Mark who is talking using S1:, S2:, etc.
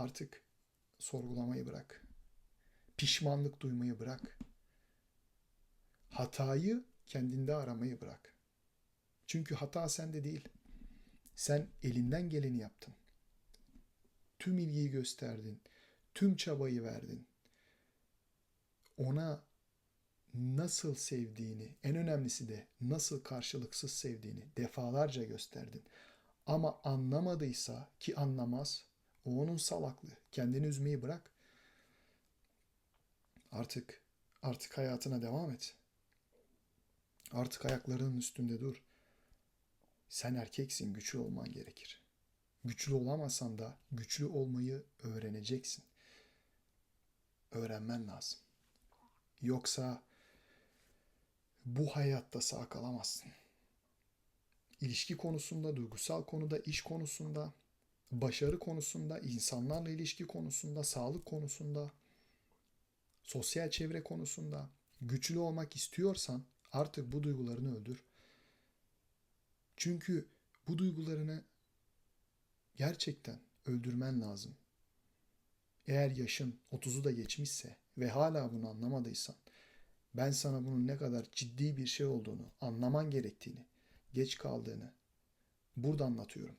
S1: Artık sorgulamayı bırak. Pişmanlık duymayı bırak. Hatayı kendinde aramayı bırak. Çünkü hata sende değil. Sen elinden geleni yaptın. Tüm ilgiyi gösterdin. Tüm çabayı verdin. Ona nasıl sevdiğini, en önemlisi de nasıl karşılıksız sevdiğini defalarca gösterdin. Ama anlamadıysa ki anlamaz, o onun salaklığı. Kendini üzmeyi bırak. Artık artık hayatına devam et. Artık ayaklarının üstünde dur. Sen erkeksin, güçlü olman gerekir. Güçlü olamasan da güçlü olmayı öğreneceksin. Öğrenmen lazım. Yoksa bu hayatta sağ kalamazsın. İlişki konusunda, duygusal konuda, iş konusunda, başarı konusunda, insanlarla ilişki konusunda, sağlık konusunda, sosyal çevre konusunda güçlü olmak istiyorsan artık bu duygularını öldür. Çünkü bu duygularını gerçekten öldürmen lazım. Eğer yaşın 30'u da geçmişse ve hala bunu anlamadıysan ben sana bunun ne kadar ciddi bir şey olduğunu, anlaman gerektiğini, geç kaldığını burada anlatıyorum.